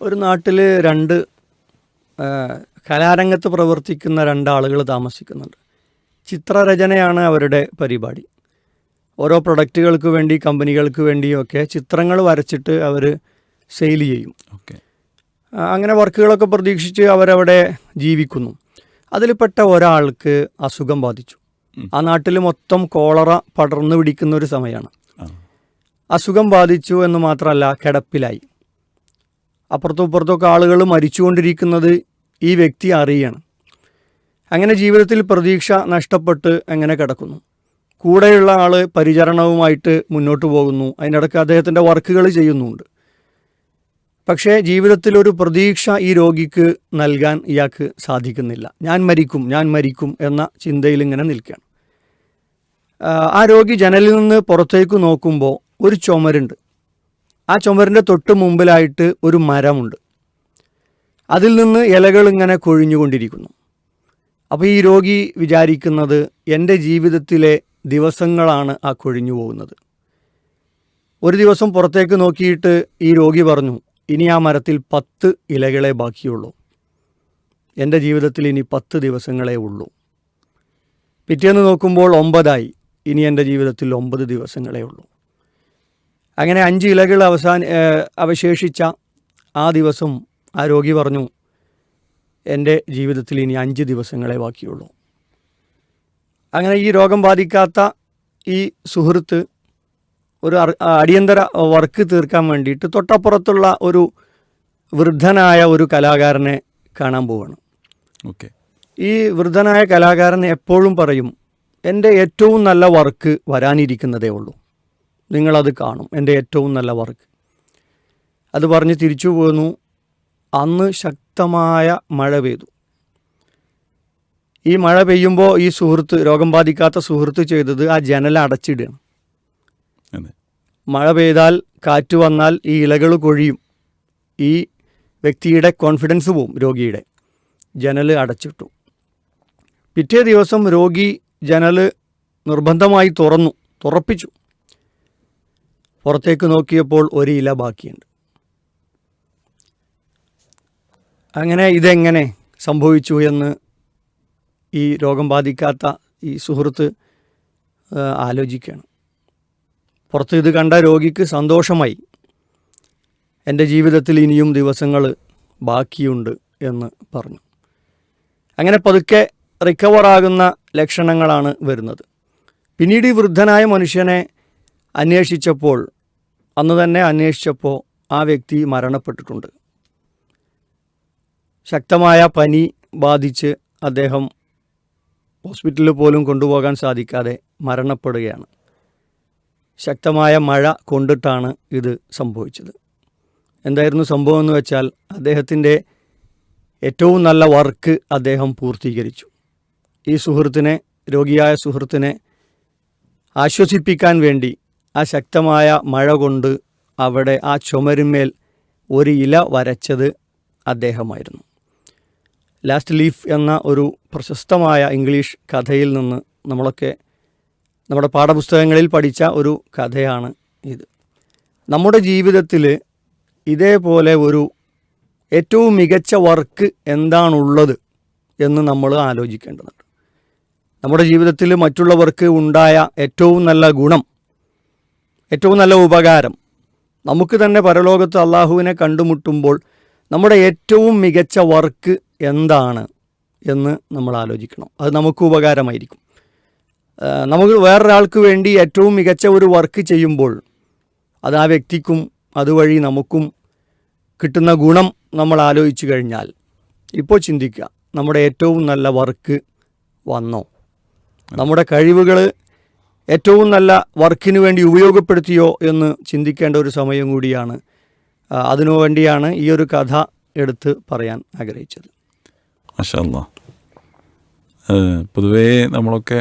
ഒരു നാട്ടിൽ രണ്ട് കലാരംഗത്ത് പ്രവർത്തിക്കുന്ന രണ്ടാളുകൾ താമസിക്കുന്നുണ്ട്. ചിത്രരചനയാണ് അവരുടെ പരിപാടി. ഓരോ പ്രൊഡക്റ്റുകൾക്ക് വേണ്ടി കമ്പനികൾക്ക് വേണ്ടിയൊക്കെ ചിത്രങ്ങൾ വരച്ചിട്ട് അവർ സെയിൽ ചെയ്യും. ഓക്കെ. അങ്ങനെ വർക്കുകളൊക്കെ പ്രതീക്ഷിച്ച് അവരവിടെ ജീവിക്കുന്നു. അതിൽപ്പെട്ട ഒരാൾക്ക് അസുഖം ബാധിച്ചു. ആ നാട്ടിൽ മൊത്തം കോളറ പടർന്നു പിടിക്കുന്ന ഒരു സമയമാണ് അസുഖം ബാധിച്ചു എന്ന് മാത്രമല്ല കിടപ്പിലായി. അപ്പുറത്തും ഇപ്പുറത്തൊക്കെ ആളുകൾ മരിച്ചുകൊണ്ടിരിക്കുന്നത് ഈ വ്യക്തി അറിയണം. അങ്ങനെ ജീവിതത്തിൽ പ്രതീക്ഷ നഷ്ടപ്പെട്ട് അങ്ങനെ കിടക്കുന്നു. കൂടെയുള്ള ആൾ പരിചരണവുമായിട്ട് മുന്നോട്ട് പോകുന്നു. അതിനിടയ്ക്ക് അദ്ദേഹത്തിന്റെ വർക്കുകൾ ചെയ്യുന്നുണ്ട്. പക്ഷേ ജീവിതത്തിൽ ഒരു പ്രതീക്ഷ ഈ രോഗിക്ക് നൽകാൻ ഇയാൾക്ക് സാധിക്കുന്നില്ല. ഞാൻ മരിക്കും ഞാൻ മരിക്കും എന്ന ചിന്തയിൽ ഇങ്ങനെ നിൽക്കുകയാണ്. ആ രോഗി ജനലിൽ നിന്ന് പുറത്തേക്ക് നോക്കുമ്പോൾ ഒരു ചുമരുണ്ട്. ആ ചുമരിന്റെ തൊട്ട് മുമ്പിലായിട്ട് ഒരു മരമുണ്ട്. അതിൽ നിന്ന് ഇലകൾ ഇങ്ങനെ കൊഴിഞ്ഞുകൊണ്ടിരിക്കുന്നു. അപ്പോൾ ഈ രോഗി വിചാരിക്കുന്നത് എന്റെ ജീവിതത്തിലെ ദിവസങ്ങളാണ് ആ കൊഴിഞ്ഞു പോകുന്നത്. ഒരു ദിവസം പുറത്തേക്ക് നോക്കിയിട്ട് ഈ രോഗി പറഞ്ഞു ഇനി ആ മരത്തിൽ പത്ത് ഇലകളെ ബാക്കിയുള്ളൂ. എന്റെ ജീവിതത്തിൽ ഇനി പത്ത് ദിവസങ്ങളേ ഉള്ളൂ. പിറ്റേന്ന് നോക്കുമ്പോൾ ഒമ്പതായി. ഇനി എന്റെ ജീവിതത്തിൽ ഒമ്പത് ദിവസങ്ങളേ ഉള്ളൂ. അങ്ങനെ അഞ്ച് ഇലകൾ അവസാന അവശേഷിച്ച ആ ദിവസം ആ രോഗി പറഞ്ഞു എന്റെ ജീവിതത്തിൽ ഇനി അഞ്ച് ദിവസങ്ങളെ ബാക്കിയുള്ളൂ. അങ്ങനെ ഈ രോഗം ബാധിക്കാത്ത ഈ സുഹൃത്ത് ഒരു അടിയന്തര വർക്ക് തീർക്കാൻ വേണ്ടിയിട്ട് തൊട്ടപ്പുറത്തുള്ള ഒരു വൃദ്ധനായ ഒരു കലാകാരനെ കാണാൻ പോവാണ്. ഓക്കെ. ഈ വൃദ്ധനായ കലാകാരൻ എപ്പോഴും പറയും എന്റെ ഏറ്റവും നല്ല വർക്ക് വരാനിരിക്കുന്നതേ ഉള്ളൂ. നിങ്ങളത് കാണും. എന്റെ ഏറ്റവും നല്ല വർക്ക്. അത് പറഞ്ഞ് തിരിച്ചു പോന്നു. അന്ന് ശക്തമായ മഴ പെയ്തു. ഈ മഴ പെയ്യുമ്പോൾ ഈ സുഹൃത്ത് രോഗം ബാധിക്കാത്ത സുഹൃത്ത് ചെയ്തത് ആ ജനൽ അടച്ചിടുകയാണ്. മഴ പെയ്താൽ കാറ്റ് വന്നാൽ ഈ ഇലകൾ കൊഴിയും. ഈ വ്യക്തിയുടെ കോൺഫിഡൻസ് പോവും രോഗിയുടെ. ജനൽ അടച്ചിട്ടു. പിറ്റേ ദിവസം രോഗി ജനൽ നിർബന്ധമായി തുറന്നു തുറപ്പിച്ചു. പുറത്തേക്ക് നോക്കിയപ്പോൾ ഒരു ഇല ബാക്കിയുണ്ട്. അങ്ങനെ ഇതെങ്ങനെ സംഭവിച്ചു എന്ന് ഈ രോഗം ബാധിക്കാത്ത ഈ സുഹൃത്ത് ആലോചിക്കുകയാണ് പുറത്ത് ഇത് കണ്ട രോഗിക്ക് സന്തോഷമായി. എന്റെ ജീവിതത്തിൽ ഇനിയും ദിവസങ്ങൾ ബാക്കിയുണ്ട് എന്ന് പറഞ്ഞു. അങ്ങനെ പതുക്കെ റിക്കവറാകുന്ന ലക്ഷണങ്ങളാണ് വരുന്നത്. പിന്നീട് ഈ വൃദ്ധനായ മനുഷ്യനെ അന്വേഷിച്ചപ്പോൾ അന്ന് തന്നെ അന്വേഷിച്ചപ്പോൾ ആ വ്യക്തി മരണപ്പെട്ടിട്ടുണ്ട്. ശക്തമായ പനി ബാധിച്ച് അദ്ദേഹം ഹോസ്പിറ്റലിൽ പോലും കൊണ്ടുപോകാൻ സാധിക്കാതെ മരണപ്പെടുകയാണ്. ശക്തമായ മഴ കൊണ്ടിട്ടാണ് ഇത് സംഭവിച്ചത്. എന്തായിരുന്നു സംഭവം എന്ന് വെച്ചാൽ അദ്ദേഹത്തിന്റെ ഏറ്റവും നല്ല വർക്ക് അദ്ദേഹം പൂർത്തീകരിച്ചു. ഈ സുഹൃത്തിനെ രോഗിയായ സുഹൃത്തിനെ ആശ്വസിപ്പിക്കാൻ വേണ്ടി ആ ശക്തമായ മഴ കൊണ്ട് അവിടെ ആ ചുമരുമേൽ ഒരു ഇല വരച്ചത് അദ്ദേഹമായിരുന്നു. ലാസ്റ്റ് ലീഫ് എന്ന ഒരു പ്രശസ്തമായ ഇംഗ്ലീഷ് കഥയിൽ നിന്ന് നമ്മളൊക്കെ നമ്മുടെ പാഠപുസ്തകങ്ങളിൽ പഠിച്ച ഒരു കഥയാണ് ഇത്. നമ്മുടെ ജീവിതത്തിൽ ഇതേപോലെ ഒരു ഏറ്റവും മികച്ച വർക്ക് എന്താണുള്ളത് എന്ന് നമ്മൾ ആലോചിക്കേണ്ടതുണ്ട്. നമ്മുടെ ജീവിതത്തിൽ മറ്റുള്ളവർക്ക് ഉണ്ടായ ഏറ്റവും നല്ല ഗുണം ഏറ്റവും നല്ല ഉപകാരം. നമുക്ക് തന്നെ പരലോകത്ത് അള്ളാഹുവിനെ കണ്ടുമുട്ടുമ്പോൾ നമ്മുടെ ഏറ്റവും മികച്ച വർക്ക് എന്താണ് എന്ന് നമ്മൾ ആലോചിക്കണം. അത് നമുക്ക് ഉപകാരമായിരിക്കും. നമുക്ക് വേറൊരാൾക്ക് വേണ്ടി ഏറ്റവും മികച്ച ഒരു വർക്ക് ചെയ്യുമ്പോൾ അത് ആ വ്യക്തിക്കും അതുവഴി നമുക്കും കിട്ടുന്ന ഗുണം നമ്മൾ ആലോചിച്ചു കഴിഞ്ഞാൽ ഇപ്പോൾ ചിന്തിക്കുക നമ്മുടെ ഏറ്റവും നല്ല വർക്ക് വന്നോ? നമ്മുടെ കഴിവുകൾ ഏറ്റവും നല്ല വർക്കിന് വേണ്ടി ഉപയോഗപ്പെടുത്തിയോ എന്ന് ചിന്തിക്കേണ്ട ഒരു സമയം കൂടിയാണ്. അതിനു വേണ്ടിയാണ് ഈ ഒരു കഥ എടുത്ത് പറയാൻ ആഗ്രഹിച്ചത്. പൊതുവേ നമ്മളൊക്കെ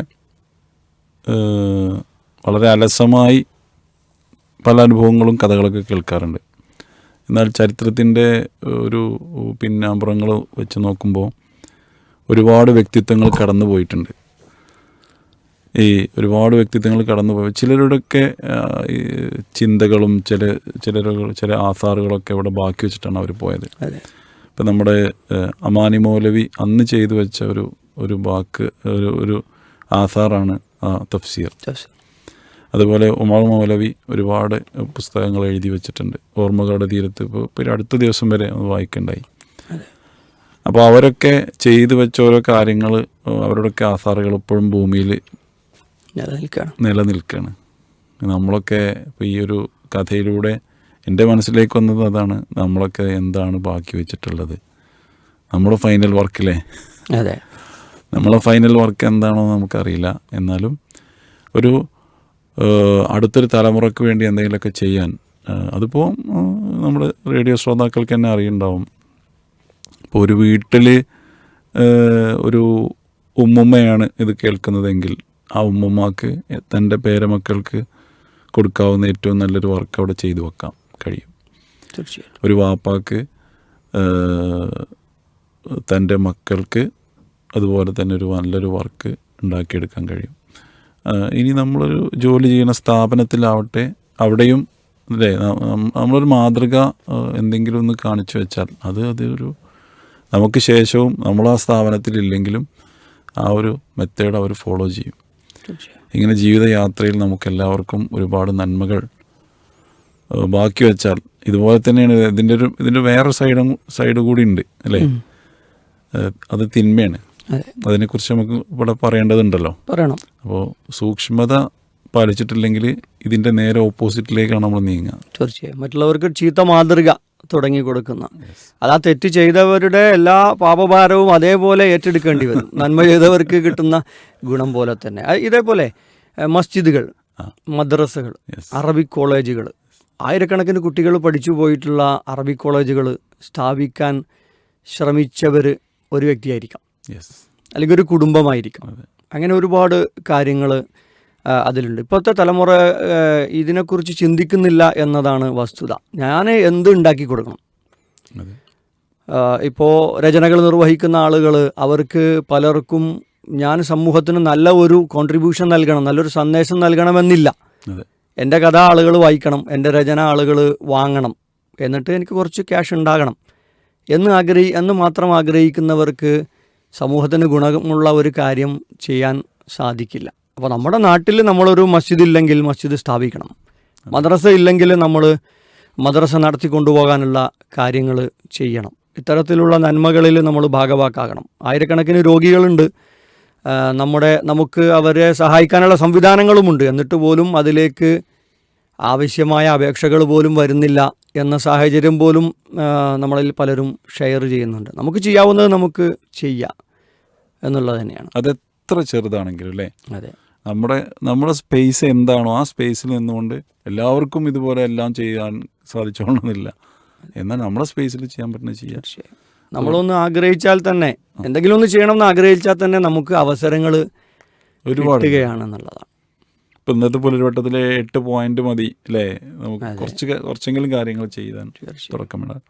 വളരെ അലസമായി പല അനുഭവങ്ങളും കഥകളൊക്കെ കേൾക്കാറുണ്ട്. എന്നാൽ ചരിത്രത്തിന്റെ ഒരു പിന്നാമ്പുറങ്ങൾ വെച്ച് നോക്കുമ്പോൾ ഒരുപാട് വ്യക്തിത്വങ്ങൾ കടന്നു പോയിട്ടുണ്ട് ഈ ഒരുപാട് വ്യക്തിത്വങ്ങൾ കടന്നുപോയി ചിലരുടെയൊക്കെ ഈ ചിന്തകളും ചില ചില ചില ആധാറുകളൊക്കെ ഇവിടെ ബാക്കി വെച്ചിട്ടാണ് അവർ പോയത്. ഇപ്പം നമ്മുടെ അമാനി മൗലവി അന്ന് ചെയ്തു വെച്ച ഒരു ഒരു വാക്ക് ഒരു ഒരു ആധാറാണ് ആ തഫ്സീർ. അതുപോലെ ഉമർ മൗലവി ഒരുപാട് പുസ്തകങ്ങൾ എഴുതി വെച്ചിട്ടുണ്ട്. ഓർമ്മകളുടെ തീരത്ത് ഇപ്പോൾ ഇപ്പോൾ അടുത്ത ദിവസം വരെ അത് വായിക്കണ്ടായി. അപ്പോൾ അവരൊക്കെ ചെയ്തു വെച്ച ഓരോ കാര്യങ്ങൾ അവരുടെയൊക്കെ ആധാറുകൾ ഇപ്പോഴും ഭൂമിയിൽ നിലനിൽക്കുകയാണ്. നിലനിൽക്കുകയാണ്. നമ്മളൊക്കെ ഇപ്പോൾ ഈ ഒരു കഥയിലൂടെ എന്റെ മനസ്സിലേക്ക് വന്നത് അതാണ്. നമ്മളൊക്കെ എന്താണ് ബാക്കി വെച്ചിട്ടുള്ളത്? നമ്മുടെ ഫൈനൽ വർക്കിലെ? അതെ. നമ്മളെ ഫൈനൽ വർക്ക് എന്താണോ നമുക്കറിയില്ല. എന്നാലും ഒരു അടുത്തൊരു തലമുറയ്ക്ക് വേണ്ടി എന്തെങ്കിലുമൊക്കെ ചെയ്യാൻ അതിപ്പോൾ നമ്മുടെ റേഡിയോ ശ്രോതാക്കൾക്ക് തന്നെ അറിയുണ്ടാവും. ഇപ്പോൾ ഒരു വീട്ടിൽ ഒരു ഉമ്മുമ്മയാണ് ഇത് കേൾക്കുന്നതെങ്കിൽ ആ ഉമ്മുമ്മക്ക് തന്റെ പേരമക്കൾക്ക് കൊടുക്കാവുന്ന ഏറ്റവും നല്ലൊരു വർക്ക് അവിടെ ചെയ്തു വെക്കാം കഴിയും. ഒരു വാപ്പാക്ക് തന്റെ മക്കൾക്ക് അതുപോലെ തന്നെ ഒരു നല്ലൊരു വർക്ക് ഉണ്ടാക്കിയെടുക്കാൻ കഴിയും. ഇനി നമ്മളൊരു ജോലി ചെയ്യുന്ന സ്ഥാപനത്തിലാവട്ടെ അവിടെയും അല്ലേ നമ്മളൊരു മാതൃക എന്തെങ്കിലും ഒന്ന് കാണിച്ചു വെച്ചാൽ അത് അതൊരു നമുക്ക് ശേഷവും നമ്മൾ ആ സ്ഥാപനത്തിലില്ലെങ്കിലും ആ ഒരു മെത്തേഡ് അവർ ഫോളോ ചെയ്യും. ഇങ്ങനെ ജീവിതയാത്രയിൽ നമുക്ക് എല്ലാവർക്കും ഒരുപാട് നന്മകൾ ബാക്കി വെച്ചാൽ ഇതുപോലെ തന്നെയാണ് ഇതിന്റെ ഒരു ഇതിന്റെ വേറെ സൈഡും സൈഡ് കൂടി ഉണ്ട് അല്ലേ? അത് തിന്മയാണ്. അതിനെ അതിനെക്കുറിച്ച് നമുക്ക് ഇവിടെ പറയേണ്ടതുണ്ടല്ലോ. പറയണം. അപ്പോൾ സൂക്ഷ്മത പാലിച്ചിട്ടില്ലെങ്കിൽ ഇതിന്റെ നേരെ ഓപ്പോസിറ്റിലേക്കാണ് നമ്മൾ നീങ്ങുക. തീർച്ചയായും. മറ്റുള്ളവർക്ക് ചീത്ത മാതൃക. തുടങ്ങി കൊടുക്കുന്ന അത് ആ തെറ്റ് ചെയ്തവരുടെ എല്ലാ പാപഭാരവും അതേപോലെ ഏറ്റെടുക്കേണ്ടി വരും. നന്മ ചെയ്തവർക്ക് കിട്ടുന്ന ഗുണം പോലെ തന്നെ. ഇതേപോലെ മസ്ജിദുകൾ. മദ്രസകൾ. അറബിക് കോളേജുകൾ. ആയിരക്കണക്കിന് കുട്ടികൾ പഠിച്ചു പോയിട്ടുള്ള അറബിക് കോളേജുകൾ സ്ഥാപിക്കാൻ ശ്രമിച്ചവർ ഒരു വ്യക്തിയായിരിക്കാം. അല്ലെങ്കിൽ ഒരു കുടുംബമായിരിക്കാം. അങ്ങനെ ഒരുപാട് കാര്യങ്ങൾ അതിലുണ്ട്. ഇപ്പോഴത്തെ തലമുറ ഇതിനെക്കുറിച്ച് ചിന്തിക്കുന്നില്ല എന്നതാണ് വസ്തുത. ഞാൻ എന്ത് ഉണ്ടാക്കി കൊടുക്കണം? ഇപ്പോൾ രചനകൾ നിർവഹിക്കുന്ന ആളുകൾ അവർക്ക് പലർക്കും ഞാൻ സമൂഹത്തിന് നല്ല ഒരു കോൺട്രിബ്യൂഷൻ നൽകണം നല്ലൊരു സന്ദേശം നൽകണമെന്നില്ല. എന്റെ കഥ ആളുകൾ വായിക്കണം എന്റെ രചന ആളുകൾ വാങ്ങണം എന്നിട്ട് എനിക്ക് കുറച്ച് ക്യാഷ് ഉണ്ടാകണം എന്ന് ആഗ്രഹി എന്ന് മാത്രം ആഗ്രഹിക്കുന്നവർക്ക് സമൂഹത്തിന് ഗുണമുള്ള ഒരു കാര്യം ചെയ്യാൻ സാധിക്കില്ല. അപ്പോൾ നമ്മുടെ നാട്ടിൽ നമ്മളൊരു മസ്ജിദ് ഇല്ലെങ്കിൽ മസ്ജിദ് സ്ഥാപിക്കണം. മദ്രസ ഇല്ലെങ്കിൽ നമ്മൾ മദ്രസ നടത്തി കൊണ്ടുപോകാനുള്ള കാര്യങ്ങൾ ചെയ്യണം. ഇത്തരത്തിലുള്ള നന്മകളിൽ നമ്മൾ ഭാഗവാക്കാകണം. ആയിരക്കണക്കിന് രോഗികളുണ്ട്. നമ്മുടെ നമുക്ക് അവരെ സഹായിക്കാനുള്ള സംവിധാനങ്ങളുമുണ്ട്. എന്നിട്ട് പോലും അതിലേക്ക് ആവശ്യമായ അപേക്ഷകൾ പോലും വരുന്നില്ല എന്ന സാഹചര്യം പോലും നമ്മളിൽ പലരും ഷെയർ ചെയ്യുന്നുണ്ട്. നമുക്ക് ചെയ്യാവുന്നത് നമുക്ക് ചെയ്യാം എന്നുള്ളത് തന്നെയാണ്. അതെത്ര ചെറുതാണെങ്കിലും അല്ലേ? അതെ. നമ്മുടെ നമ്മുടെ സ്പേസ് എന്താണോ ആ സ്പേസിൽ നിന്നുകൊണ്ട് എല്ലാവർക്കും ഇതുപോലെ എല്ലാം ചെയ്യാൻ സാധിച്ചോളണമെന്നില്ല എന്നാൽ നമ്മുടെ സ്പേസിൽ ചെയ്യാൻ പറ്റുന്ന ചെയ്യാം. നമ്മളൊന്ന് ആഗ്രഹിച്ചാൽ തന്നെ എന്തെങ്കിലും ഒന്ന് ചെയ്യണം എന്ന് ആഗ്രഹിച്ചാൽ തന്നെ നമുക്ക് അവസരങ്ങൾ ഒരുപാട്. എന്നുള്ളതാണ് ഇപ്പം ഇന്നത്തെ പുലർവട്ടത്തിലെ എട്ട് പോയിന്റ് മതി അല്ലേ നമുക്ക് കുറച്ച് കുറച്ചെങ്കിലും കാര്യങ്ങൾ ചെയ്താൽ തീർച്ചയായും. തുടക്കമിടാം.